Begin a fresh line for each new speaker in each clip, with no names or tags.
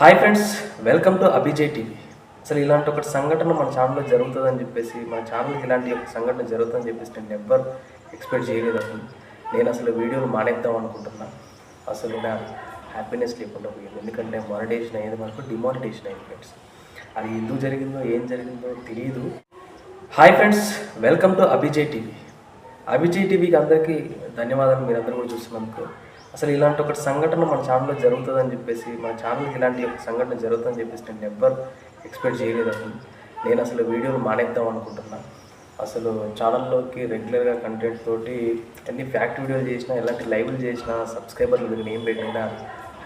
Hi friends welcome to Abhijay TV. అసలు ఇలాంటి ఒక సంఘటన మన ఛానల్లో జరుగుతుందని చెప్పేసి మన ఛానల్కి ఇలాంటి ఒక సంఘటన జరుగుతుందని చెప్పేసి నేను ఎవ్వరు ఎక్స్పెక్ట్ చేయలేదు అసలు. నేను అసలు వీడియోలు మానేద్దాం అనుకుంటున్నా. అసలు నా హ్యాపీనెస్ లేకుండా పోయింది. ఎందుకంటే మానిటేషన్ అయ్యేది మనకు డిమానిటేషన్ అయింది ఫ్రెండ్స్. అది ఎందుకు జరిగిందో ఏం జరిగిందో తెలియదు hi friends welcome to Abhijay TV. Abhijay టీవీకి అందరికీ ధన్యవాదాలు. మీరందరూ కూడా చూస్తున్నందుకు అసలు ఇలాంటి ఒక సంఘటన మన ఛానల్లో జరుగుతుందని చెప్పేసి మన ఛానల్కి ఇలాంటి ఒక సంఘటన జరుగుతుందని చెప్పేసి నేను ఎవ్వరు ఎక్స్పెక్ట్ చేయలేదు అసలు. నేను అసలు వీడియోలు మానేద్దాం అనుకుంటున్నా. అసలు ఛానల్లోకి రెగ్యులర్గా కంటెంట్ తోటి ఎన్ని ఫ్యాక్ట్ వీడియోలు చేసినా ఎలాంటి లైవ్లు చేసినా సబ్స్క్రైబర్లు మీరు ఏం పెట్టినా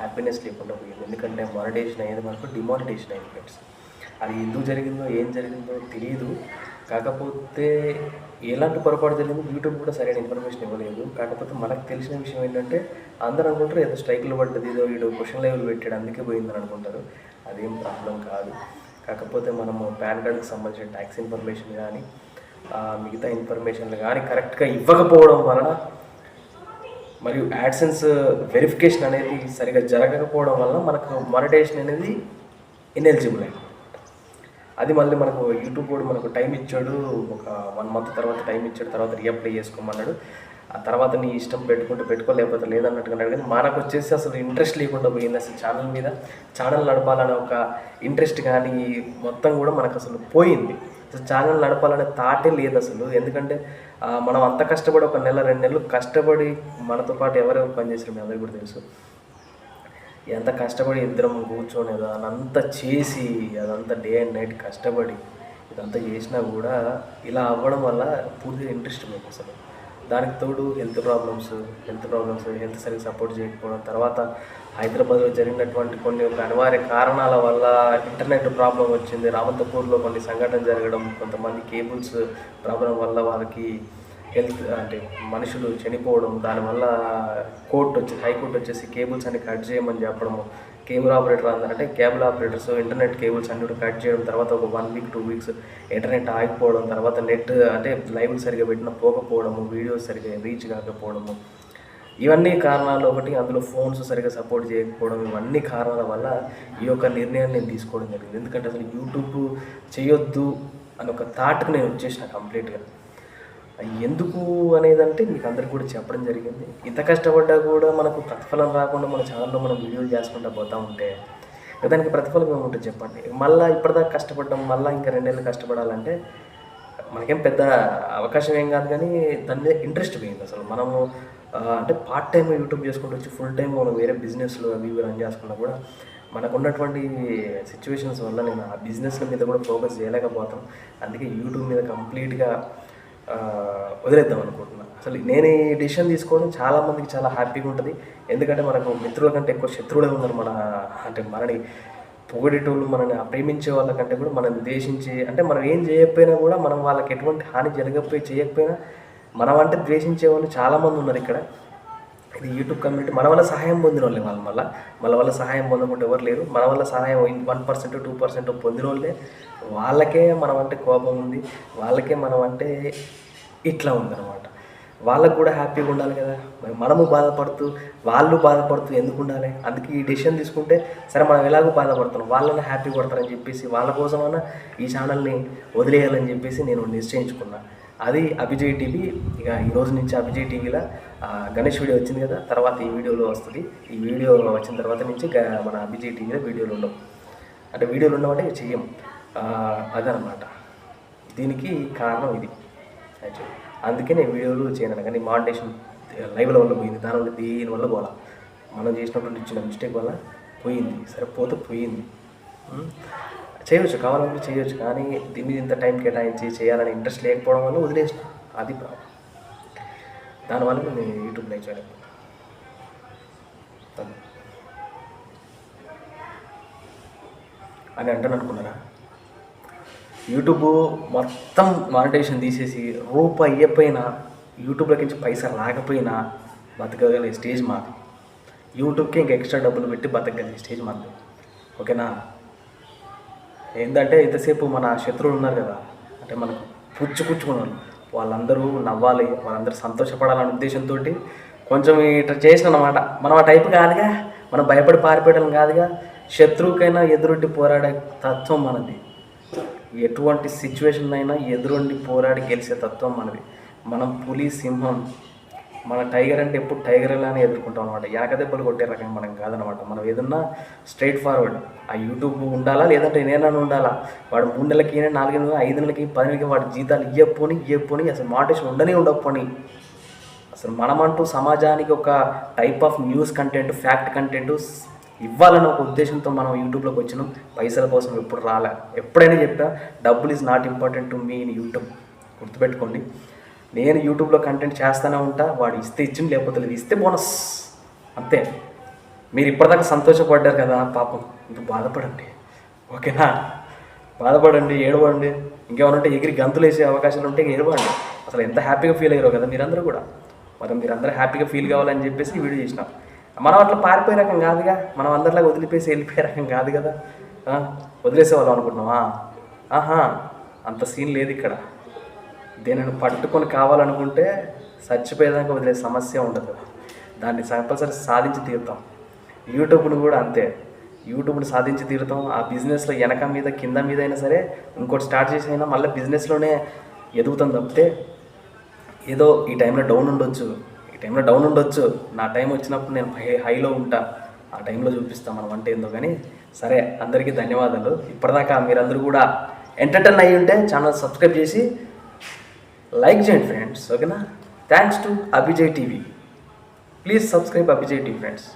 హ్యాపీనెస్ లేకుండా పోయింది. ఎందుకంటే మానిటేషన్ అయ్యేది మనకు డిమానిటేషన్ అయింది ఫ్రెండ్స్ అది ఎందుకు జరిగిందో ఏం జరిగిందో తెలియదు కాకపోతే ఎలాంటి పొరపాటు తెలియదు యూట్యూబ్ కూడా సరైన ఇన్ఫర్మేషన్ ఇవ్వలేదు. కాకపోతే మనకు తెలిసిన విషయం ఏంటంటే అందరూ అనుకుంటారు ఏదో స్ట్రైక్లు పడ్డది ఏదో వీడు క్వశ్చన్ లెవెల్ పెట్టాడు అందుకే పోయిందని అనుకుంటారు. అదేం ప్రాబ్లం కాదు. కాకపోతే మనము పాన్ కార్డుకి సంబంధించిన ట్యాక్స్ ఇన్ఫర్మేషన్ కానీ మిగతా ఇన్ఫర్మేషన్లు కానీ కరెక్ట్గా ఇవ్వకపోవడం వలన మరియు యాడ్సెన్స్ వెరిఫికేషన్ అనేది సరిగా జరగకపోవడం వల్ల మనకు మానిటేషన్ అనేది ఇనెలిజిబుల్ అయింది అది మళ్ళీ మనకు యూట్యూబ్ కూడా మనకు టైం ఇచ్చాడు. ఒక వన్ మంత్ తర్వాత టైం ఇచ్చాడు. తర్వాత రీఅప్లై చేసుకోమన్నాడు. ఆ తర్వాత నీ ఇష్టం పెట్టుకుంటూ పెట్టుకో లేకపోతే లేదన్నట్టుగా కానీ మనకు వచ్చేసి అసలు ఇంట్రెస్ట్ లేకుండా పోయింది అసలు ఛానల్ మీద. ఛానల్ నడపాలనే ఒక ఇంట్రెస్ట్ కానీ మొత్తం కూడా మనకు అసలు పోయింది. అసలు ఛానల్ నడపాలనే థాటే లేదు అసలు. ఎందుకంటే మనం అంత కష్టపడి ఒక నెల రెండు నెలలు కష్టపడి మనతో పాటు ఎవరెవరు పనిచేసారు మీ అందరికీ కూడా తెలుసు. ఎంత కష్టపడి ఇద్దరం కూర్చొని అదంతా చేసి అదంతా డే అండ్ నైట్ కష్టపడి ఇదంతా చేసినా కూడా ఇలా అవ్వడం వల్ల పూర్తిగా ఇంట్రెస్ట్ మీకు అసలు. దానికి తోడు health problems health problems health సరిగ్గా సపోర్ట్ చేయకపోవడం తర్వాత హైదరాబాద్లో జరిగినటువంటి కొన్ని ఒక అనివార్య కారణాల వల్ల ఇంటర్నెట్ ప్రాబ్లం వచ్చింది. రావంతపూర్లో కొన్ని సంఘటన జరగడం కొంతమంది కేబుల్స్ ప్రాబ్లం వల్ల వాళ్ళకి హెల్త్ అంటే మనుషులు చనిపోవడం దానివల్ల కోర్టు వచ్చి హైకోర్టు వచ్చేసి కేబుల్స్ అన్ని కట్ చేయమని చెప్పడము కేబుల్ ఆపరేటర్ అందరూ అంటే కేబుల్ ఆపరేటర్స్ ఇంటర్నెట్ కేబుల్స్ అన్ని కూడా కట్ చేయడం తర్వాత ఒక one week two weeks internet ఆగిపోవడం తర్వాత నెట్ అంటే లైవ్ సరిగా పెట్టిన పోకపోవడము వీడియోస్ సరిగా రీచ్ కాకపోవడము. ఇవన్నీ కారణాలు ఒకటి అందులో ఫోన్స్ సరిగా సపోర్ట్ చేయకపోవడం ఇవన్నీ కారణాల వల్ల ఈ యొక్క నిర్ణయాన్ని నేను తీసుకోవడం జరిగింది. ఎందుకంటే అసలు యూట్యూబ్ చేయొద్దు అని ఒక థాట్కి నేను వచ్చేసిన కంప్లీట్గా ఎందుకు అనేదంటే మీకు అందరికి కూడా చెప్పడం జరిగింది. ఇంత కష్టపడ్డా కూడా మనకు ప్రతిఫలం రాకుండా మన ఛానల్లో మనం వీడియోలు చేసుకుంటూ పోతూ ఉంటే దానికి ప్రతిఫలం ఏముంటుంది చెప్పండి? మళ్ళీ ఇప్పటిదాకా కష్టపడడం మళ్ళీ ఇంకా రెండేళ్ళు కష్టపడాలంటే మనకేం పెద్ద అవకాశం ఏం కాదు కానీ దాని మీద ఇంట్రెస్ట్ పోయింది అసలు. మనము అంటే పార్ట్ టైం యూట్యూబ్ చేసుకుంటూ వచ్చి ఫుల్ టైం మనం వేరే బిజినెస్లు అవి ఇవి రన్ చేసుకున్నా కూడా మనకు ఉన్నటువంటి సిచ్యువేషన్స్ వల్ల నేను ఆ బిజినెస్ల మీద కూడా ఫోకస్ చేయలేకపోతాం అందుకే యూట్యూబ్ మీద కంప్లీట్గా వదిలేద్దాం అనుకుంటున్నా. అసలు నేను ఈ డిసిషన్ తీసుకోవడం చాలా మందికి చాలా హ్యాపీగా ఉంటుంది. ఎందుకంటే మనకు మిత్రుల కంటే ఎక్కువ శత్రువులే ఉన్నారు మన అంటే మనని పొగిడేటోళ్ళు మనని ప్రేమించే వాళ్ళకంటే కూడా మనం ద్వేషించి అంటే మనం ఏం చేయకపోయినా కూడా మనం వాళ్ళకి ఎటువంటి హాని జరగకపోయి చేయకపోయినా మనం అంటే ద్వేషించే వాళ్ళు చాలామంది ఉన్నారు ఇక్కడ. ఇది యూట్యూబ్ కమ్యూనిటీ. మన వల్ల సహాయం పొందిన వాళ్ళే వాళ్ళు మళ్ళీ. మన వల్ల సహాయం పొందకుండా ఎవరు లేరు. మన వల్ల సహాయం వన్ పర్సెంట్ టూ పర్సెంట్ పొందిన వాళ్ళే. వాళ్ళకే మనం అంటే కోపం ఉంది. వాళ్ళకే మనం అంటే ఇట్లా ఉందన్నమాట. వాళ్ళకు కూడా హ్యాపీగా ఉండాలి కదా. మరి మనము బాధపడుతూ వాళ్ళు బాధపడుతూ ఎందుకు ఉండాలి? అందుకే ఈ డెసిషన్ తీసుకుంటే సరే మనం ఎలాగో బాధపడుతున్నాం వాళ్ళని హ్యాపీ పడతారని చెప్పేసి వాళ్ళ కోసమైనా ఈ ఛానల్ని వదిలేయాలని చెప్పేసి నేను నిశ్చయించుకున్నాను అది అభిజయ్ టీవీ. ఇక ఈ రోజు నుంచి అభిజయ్ టీవీలో గణేష్ వీడియో వచ్చింది కదా తర్వాత ఈ వీడియోలో వస్తుంది. ఈ వీడియో వచ్చిన తర్వాత నుంచి మన అభిజయ్ టీవీలో వీడియోలు ఉండవు. అంటే వీడియోలు ఉండవంటే చెయ్యం. అదనమాట. దీనికి కారణం ఇది. యాక్చువల్లీ అందుకే నేను వీడియోలు చేయను. కానీ మానిటేషన్ లైవ్ల వల్ల పోయింది. దానివల్ల దీని వల్ల పోలా. మనం చేసినటువంటి చిన్న మిస్టేక్ వల్ల పోయింది. సరే పోతే పోయింది చేయవచ్చు కావాలంటే చేయవచ్చు కానీ దీని మీద ఇంత టైం కేటాయించి చేయాలని ఇంట్రెస్ట్ లేకపోవడం వల్ల వదిలేసిన. అది ప్రాబ్లం దానివల్ల నేను యూట్యూబ్ లైక్ అని అంటాను అనుకున్నారా యూట్యూబ్ మొత్తం మానిటేషన్ తీసేసి రూపాయి ఇవ్వకపోయినా యూట్యూబ్లోకి నుంచి పైసా రాకపోయినా బతకగలిగే స్టేజ్ మాది. యూట్యూబ్కి ఇంకా ఎక్స్ట్రా డబ్బులు పెట్టి బతకగలిగే స్టేజ్ మాది. ఓకేనా? ఏంటంటే ఇంతసేపు మన శత్రువులు ఉన్నారు కదా అంటే మనకు పుచ్చుకుచ్చుకున్న వాళ్ళు వాళ్ళందరూ నవ్వాలి వాళ్ళందరూ సంతోషపడాలనే ఉద్దేశంతో కొంచెం ఇట్లా చేసిన అనమాట మనం ఆ టైప్ కాదుగా. మనం భయపడి పారిపోయడం కాదుగా. శత్రువుకైనా ఎదురుండి పోరాడే తత్వం మనది. ఎటువంటి సిచ్యువేషన్ అయినా ఎదురొండి పోరాడి గెలిచే తత్వం మనది. మనం పులి సింహం మన టైగర్ అంటే ఎప్పుడు టైగర్ లానే ఎదుర్కొంటాం అనమాట వెనక దెబ్బలు కొట్టే రకం మనం కాదనమాట మనం ఏదన్నా స్ట్రైట్ ఫార్వర్డ్ ఆ యూట్యూబ్ ఉండాలా లేదంటే నేనన్నా ఉండాలా? వాడు మూడు నెలలకి నాలుగు నెలలకి ఐదు నెలలకి పది నెలలకి వాడి జీతాలు ఇవ్వపోని ఇవ్వపోని అసలు మాటేషన్ ఉండనే ఉండకపోని. అసలు మనమంటూ సమాజానికి ఒక type of news content fact content ఇవ్వాలనే ఒక ఉద్దేశంతో మనం యూట్యూబ్లోకి వచ్చినాం. పైసల కోసం ఎప్పుడు రాలే. ఎప్పుడైనా చెప్పా డబ్బులు is not important to me in YouTube గుర్తుపెట్టుకోండి. నేను యూట్యూబ్లో కంటెంట్ చేస్తూనే ఉంటా వాడు ఇస్తే ఇచ్చింది లేకపోతే లేదు ఇస్తే బోనస్. అంతే. మీరు ఇప్పటిదాకా సంతోషపడ్డారు కదా పాపం. ఇప్పుడు బాధపడండి. ఓకేనా? బాధపడండి ఏడవండి. ఇంకేమన్నా ఎగిరి గంతులు వేసే అవకాశాలు ఉంటే ఏడవండి. అసలు ఎంత హ్యాపీగా ఫీల్ అయ్యారో కదా మీరందరూ కూడా. మరి మీరందరూ హ్యాపీగా ఫీల్ కావాలని చెప్పేసి వీడియో చేసినాం. మనం అట్లా పారిపోయే రకం కాదుగా. మనం అందరిలాగా వదిలిపేసి వెళ్ళిపోయే రకం కాదు కదా. వదిలేసేవాళ్ళం అనుకుంటున్నావా? ఆహా. అంత సీన్ లేదు ఇక్కడ. దేనిని పట్టుకొని కావాలనుకుంటే చచ్చిపోయేదాకా వదిలే సమస్య ఉండదు. దాన్ని కంపల్సరీ సాధించి తీరుతాం. యూట్యూబ్ను కూడా అంతే. యూట్యూబ్ని సాధించి తీరుతాం. ఆ బిజినెస్లో వెనక మీద కింద మీద అయినా సరే ఇంకోటి స్టార్ట్ చేసి అయినా మళ్ళీ బిజినెస్లోనే ఎదుగుతాం తప్పితే ఏదో ఈ టైంలో డౌన్ ఉండొచ్చు. ఈ టైంలో డౌన్ ఉండొచ్చు. నా టైం వచ్చినప్పుడు నేను హై హైలో ఉంటా. ఆ టైంలో చూపిస్తాం మనం అంటే ఏందో కానీ సరే అందరికీ ధన్యవాదాలు. ఇప్పటిదాకా మీరందరూ కూడా ఎంటర్టైన్ అయ్యి ఉంటే ఛానల్ సబ్స్క్రైబ్ చేసి లైక్ చేయండి ఫ్రెండ్స్ ఓకేనా thanks to Abhijay TV please subscribe Abhijay TV friends